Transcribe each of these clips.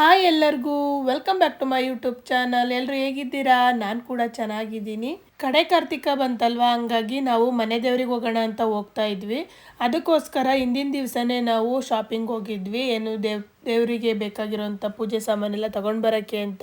Hi ಎಲ್ಲರಿಗೂ welcome back to my YouTube channel ಎಲ್ಲರೂ ಹೇಗಿದ್ದೀರಾ? ನಾನು ಕೂಡ ಚೆನ್ನಾಗಿದ್ದೀನಿ. ಕಡೆ ಕಾರ್ತಿಕ ಬಂತಲ್ವಾ? ಹಂಗಾಗಿ ನಾವು ಮನೆ ದೇವ್ರಿಗೆ ಹೋಗೋಣ ಅಂತ ಹೋಗ್ತಾ ಇದ್ವಿ. ಅದಕ್ಕೋಸ್ಕರ ಹಿಂದಿನ ದಿವಸನೇ ನಾವು ಶಾಪಿಂಗ್ ಹೋಗಿದ್ವಿ. ಏನು ದೇವ್, ದೇವರಿಗೆ ಬೇಕಾಗಿರೋಂಥ ಪೂಜೆ ಸಾಮಾನೆಲ್ಲ ತಗೊಂಡು ಬರೋಕ್ಕೆ ಅಂತ.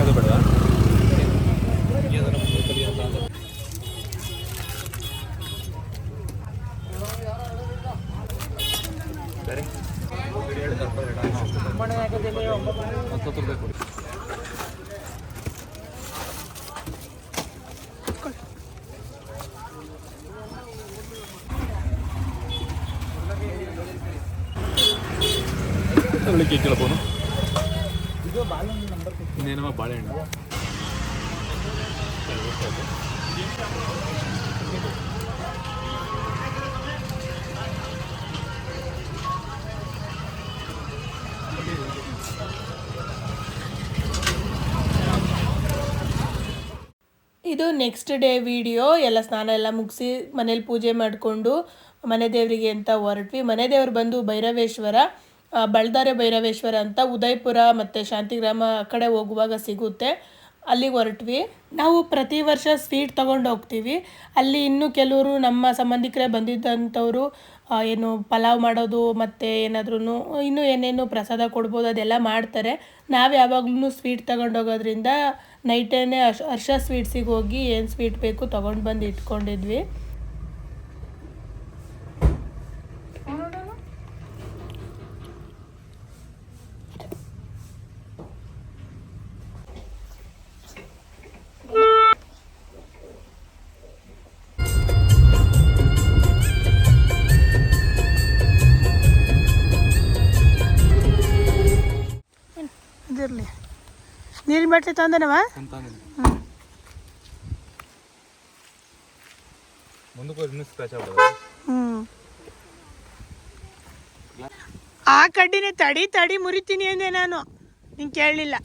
ಅದು ಬೇಡ ಸರಿ ಹತ್ತತ್ತು ರೂಪಾಯಿ ಕೊಡಿ ಒಳ್ಳೆ ಕೇಕ್ ಫೋನು ಬಾಳೆಹಣ್ಣು. ಇದು ನೆಕ್ಸ್ಟ್ ಡೇ ವಿಡಿಯೋ ಎಲ್ಲ ಸ್ನಾನ ಎಲ್ಲ ಮುಗಿಸಿ ಮನೇಲಿ ಪೂಜೆ ಮಾಡಿಕೊಂಡು ಮನೆ ದೇವರಿಗೆ ಅಂತ ಹೊರಟ್ವಿ. ಮನೆ ದೇವರು ಬಂದು ಭೈರವೇಶ್ವರ. ಬಳ್ದಾರೆ ಭೈರವೇಶ್ವರ ಅಂತ ಉದಯಪುರ ಮತ್ತು ಶಾಂತಿಗ್ರಾಮ ಆ ಕಡೆ ಹೋಗುವಾಗ ಸಿಗುತ್ತೆ. ಅಲ್ಲಿಗೆ ಹೊರಟ್ವಿ. ನಾವು ಪ್ರತಿ ವರ್ಷ ಸ್ವೀಟ್ ತಗೊಂಡು ಹೋಗ್ತೀವಿ. ಅಲ್ಲಿ ಇನ್ನೂ ಕೆಲವರು ನಮ್ಮ ಸಂಬಂಧಿಕರೇ ಬಂದಿದ್ದಂಥವರು ಏನು ಪಲಾವ್ ಮಾಡೋದು ಮತ್ತು ಏನಾದ್ರೂ ಇನ್ನೂ ಏನೇನು ಪ್ರಸಾದ ಕೊಡ್ಬೋದು, ಅದೆಲ್ಲ ಮಾಡ್ತಾರೆ. ನಾವು ಯಾವಾಗ್ಲೂ ಸ್ವೀಟ್ ತಗೊಂಡು ಹೋಗೋದ್ರಿಂದ ನೈಟೇನೆ ಹರ್ಷ ಸ್ವೀಟ್ಸಿಗೆ ಹೋಗಿ ಏನು ಸ್ವೀಟ್ ಬೇಕು ತೊಗೊಂಡು ಬಂದು ಇಟ್ಕೊಂಡಿದ್ವಿ. ಬಾಟ್ಲಿ ತಂದನವ ಆ ಕಡ್ಡಿನೇ ತಡಿ ತಡಿ ಮುರಿತೀನಿ ಅಂದೆ ನಾನು. ನಿಂಗೆ ಕೇಳಲಿಲ್ಲ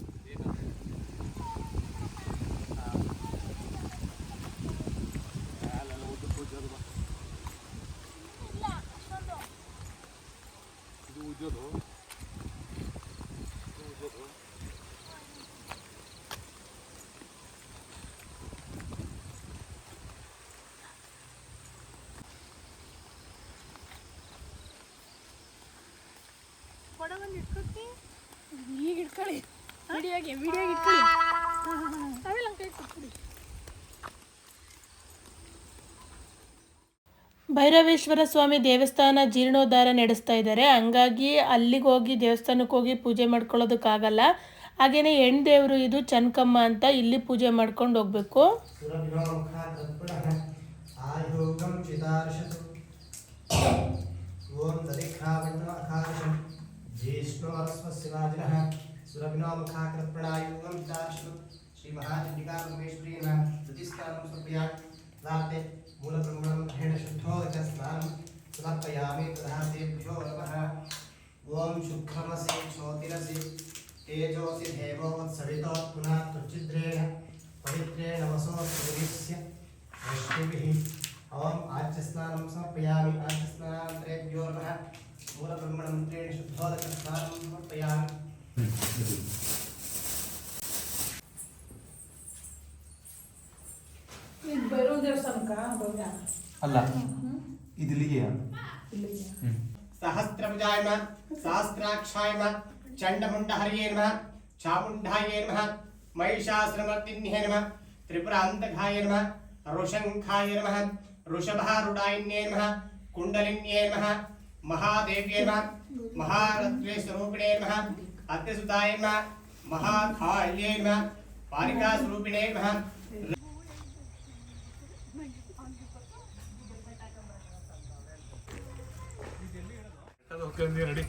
ಭೈರವೇಶ್ವರ ಸ್ವಾಮಿ ದೇವಸ್ಥಾನ ಜೀರ್ಣೋದ್ಧಾರ ನಡೆಸ್ತಾ ಇದ್ದಾರೆ. ಹಂಗಾಗಿ ಅಲ್ಲಿಗೆ ಹೋಗಿ ದೇವಸ್ಥಾನಕ್ಕೆ ಹೋಗಿ ಪೂಜೆ ಮಾಡ್ಕೊಳ್ಳೋದಕ್ಕಾಗಲ್ಲ. ಹಾಗೆಯೇ ಹೆಣ್ಣು ದೇವರು ಇದು ಚನ್ಕಮ್ಮ ಅಂತ ಇಲ್ಲಿ ಪೂಜೆ ಮಾಡ್ಕೊಂಡು ಹೋಗ್ಬೇಕು. ಓಂ विष्णोरस्वस्य वादिनः सुरभिनो मुखाकृतप्रणायुगं चार्षु श्रीमहाचण्डिकापरमेश्वरेण प्रतिस्थानं सुप्रिया लाते मूलब्रह्मणं ग्रहेण शुद्धो च स्नानं समर्पयामि प्रधातेभ्यो नमः। ॐ शुक्रमसि ज्योतिरसि तेजोऽसि देवोत्सवितो पुनः त्वचिद्रेण पवित्रेण वसो सूर्यस्य वृष्टिभिः ॐ आच्यस्नानं समर्पयामि आच्यस्नानान्तरेभ्यो नमः। मूलब्रह्मणमन्त्रेण शुद्धोदकस्नानं समर्पयामि ಅಲ್ಲ ಇದಿಲ್ಲಿಗೆ सहस्रभुजाय नमः सहस्राक्षाय नमः चण्डमुण्डहर्ये नमः चामुण्डाय नमः महिषासुरमर्दिन्ये नमः त्रिपुरान्तकाय नमः ऋषङ्खाय नमः वृषभारूढायन्ये नमः कुण्डलिन्ये नमः महादेव्ये नमः महारत्वे स्वरूपिणे नमः अत्यसुताय नमः महाकाल्यै नमः पारिकास्वरूपिणे नमः ನಡಿ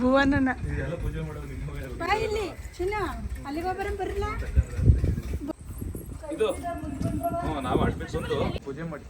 ಭುವನನ ಇದೆಲ್ಲ ಪೂಜೆ ಮಾಡೋದು ನಿಮ್ಮ ಬಾ ಇಲ್ಲಿ ಚಿನ್ನ ಅಲ್ಲಿಗೆ ಹೋಗ್ಬರ ಬರಲ್ಲ ಇದು ಹ್ಞೂ ನಾವು ಅಡ್ಮಿಟ್ ಬಂದು ಪೂಜೆ ಮಾಡಿ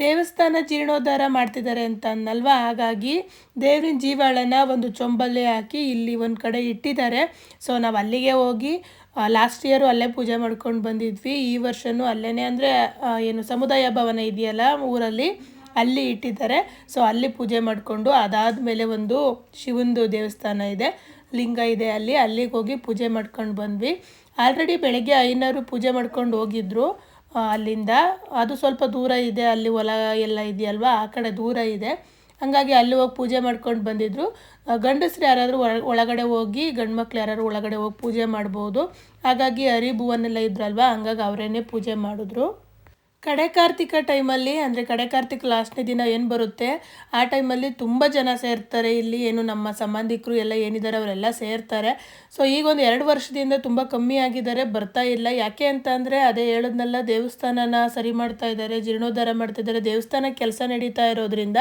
ದೇವಸ್ಥಾನ ಜೀರ್ಣೋದ್ಧಾರ ಮಾಡ್ತಿದ್ದಾರೆ ಅಂತ ಅನ್ನಲ್ವಾ? ಹಾಗಾಗಿ ದೇವ್ರಿನ ಜೀವಾಳನ ಒಂದು ಚೊಂಬಲ್ಲಿ ಹಾಕಿ ಇಲ್ಲಿ ಒಂದು ಕಡೆ ಇಟ್ಟಿದ್ದಾರೆ. ಸೊ ನಾವು ಅಲ್ಲಿಗೆ ಹೋಗಿ ಲಾಸ್ಟ್ ಇಯರು ಅಲ್ಲೇ ಪೂಜೆ ಮಾಡ್ಕೊಂಡು ಬಂದಿದ್ವಿ. ಈ ವರ್ಷವೂ ಅಲ್ಲೇ ಅಂದರೆ ಏನು ಸಮುದಾಯ ಭವನ ಇದೆಯಲ್ಲ ಊರಲ್ಲಿ, ಅಲ್ಲಿ ಇಟ್ಟಿದ್ದಾರೆ. ಸೊ ಅಲ್ಲಿ ಪೂಜೆ ಮಾಡಿಕೊಂಡು ಅದಾದ ಮೇಲೆ ಒಂದು ಶಿವಂದು ದೇವಸ್ಥಾನ ಇದೆ. ಲಿಂಗ ಇದೆ ಅಲ್ಲಿ ಅಲ್ಲಿಗೆ ಹೋಗಿ ಪೂಜೆ ಮಾಡ್ಕೊಂಡು ಬಂದ್ವಿ. ಆಲ್ರೆಡಿ ಬೆಳಗ್ಗೆ ಐನೂರು ಪೂಜೆ ಮಾಡ್ಕೊಂಡು ಹೋಗಿದ್ರು ಅಲ್ಲಿಂದ. ಅದು ಸ್ವಲ್ಪ ದೂರ ಇದೆ ಅಲ್ಲಿ ಹೊಲ ಎಲ್ಲ ಇದೆಯಲ್ವಾ ಆ ಕಡೆ ದೂರ ಇದೆ. ಹಾಗಾಗಿ ಅಲ್ಲಿ ಹೋಗಿ ಪೂಜೆ ಮಾಡ್ಕೊಂಡು ಬಂದಿದ್ರು. ಆ, ಗಂಡಸ್ರು ಯಾರಾದರೂ ಒಳಗಡೆ ಹೋಗಿ ಗಂಡು ಮಕ್ಳು ಯಾರಾದ್ರು ಒಳಗಡೆ ಹೋಗಿ ಪೂಜೆ ಮಾಡ್ಬೋದು. ಹಾಗಾಗಿ ಅರಿಬುವನ್ನೆಲ್ಲ ಇದ್ರಲ್ವಾ ಹಂಗಾಗಿ ಅವರೇನೆ ಪೂಜೆ ಮಾಡಿದ್ರು. ಕಡೆ ಕಾರ್ತಿಕ ಟೈಮಲ್ಲಿ, ಅಂದರೆ ಕಡೆ ಕಾರ್ತಿಕ ಲಾಸ್ಟ್ನೇ ದಿನ ಏನು ಬರುತ್ತೆ, ಆ ಟೈಮಲ್ಲಿ ತುಂಬ ಜನ ಸೇರ್ತಾರೆ. ಇಲ್ಲಿ ಏನು ನಮ್ಮ ಸಂಬಂಧಿಕರು ಎಲ್ಲ ಏನಿದ್ದಾರೆ ಅವರೆಲ್ಲ ಸೇರ್ತಾರೆ. ಸೊ ಈಗ ಒಂದು ಎರಡು ವರ್ಷದಿಂದ ತುಂಬ ಕಮ್ಮಿ ಆಗಿದ್ದಾರೆ, ಬರ್ತಾ ಇಲ್ಲ. ಯಾಕೆ ಅಂತ ಅಂದರೆ, ಅದೇ ಹೇಳೋದ್ನೆಲ್ಲ, ದೇವಸ್ಥಾನನ ಸರಿ ಮಾಡ್ತಾ ಇದ್ದಾರೆ, ಜೀರ್ಣೋದ್ಧಾರ ಮಾಡ್ತಾ ಇದ್ದಾರೆ ದೇವಸ್ಥಾನ ಕೆಲಸ ನಡೀತಾ ಇರೋದ್ರಿಂದ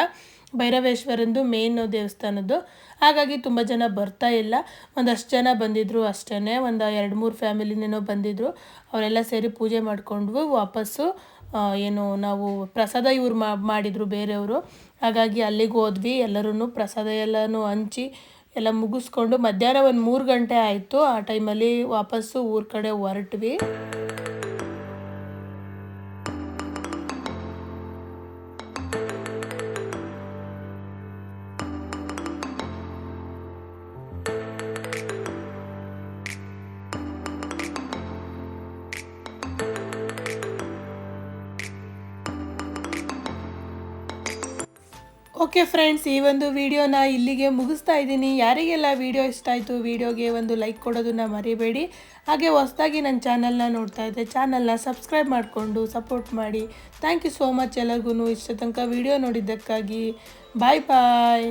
ಭೈರವೇಶ್ವರಂದು ಮೇನ್ ದೇವಸ್ಥಾನದ್ದು. ಹಾಗಾಗಿ ತುಂಬ ಜನ ಬರ್ತಾ ಇಲ್ಲ. ಒಂದಷ್ಟು ಜನ ಬಂದಿದ್ದರು ಅಷ್ಟೇ ಒಂದು ಎರಡು ಮೂರು ಫ್ಯಾಮಿಲಿನೇನೋ ಬಂದಿದ್ದರು ಅವರೆಲ್ಲ ಸೇರಿ ಪೂಜೆ ಮಾಡಿಕೊಂಡ್ವು. ವಾಪಸ್ಸು ಏನು ನಾವು ಪ್ರಸಾದ ಇವ್ರು ಮಾಡಿದರು ಬೇರೆಯವರು. ಹಾಗಾಗಿ ಅಲ್ಲಿಗೆ ಹೋದ್ವಿ. ಎಲ್ಲರೂ ಪ್ರಸಾದ ಎಲ್ಲನೂ ಹಂಚಿ ಎಲ್ಲ ಮುಗಿಸ್ಕೊಂಡು ಮಧ್ಯಾಹ್ನ ಒಂದು ಮೂರು ಗಂಟೆ ಆಯಿತು. ಆ ಟೈಮಲ್ಲಿ ವಾಪಸ್ಸು ಊರ ಕಡೆ ಹೊರಟ್ವಿ. ಓಕೆ ಫ್ರೆಂಡ್ಸ್ ಈ ಒಂದು ವಿಡಿಯೋನ ಇಲ್ಲಿಗೆ ಮುಗಿಸ್ತಾ ಇದ್ದೀನಿ. ಯಾರಿಗೆಲ್ಲ ವಿಡಿಯೋ ಇಷ್ಟ ಆಯಿತು, ವಿಡಿಯೋಗೆ ಒಂದು ಲೈಕ್ ಕೊಡೋದನ್ನ ಮರಿಬೇಡಿ. ಹಾಗೆ ಹೊಸದಾಗಿ ನನ್ನ ಚಾನಲ್ನ ನೋಡ್ತಾ ಇದ್ದೆ ಚಾನಲ್ನ ಸಬ್ಸ್ಕ್ರೈಬ್ ಮಾಡಿಕೊಂಡು ಸಪೋರ್ಟ್ ಮಾಡಿ. ಥ್ಯಾಂಕ್ ಯು ಸೋ ಮಚ್ ಎಲ್ಲರಿಗೂ ಇಷ್ಟ ತನಕ ವಿಡಿಯೋ ನೋಡಿದ್ದಕ್ಕಾಗಿ ಬಾಯ್ ಬಾಯ್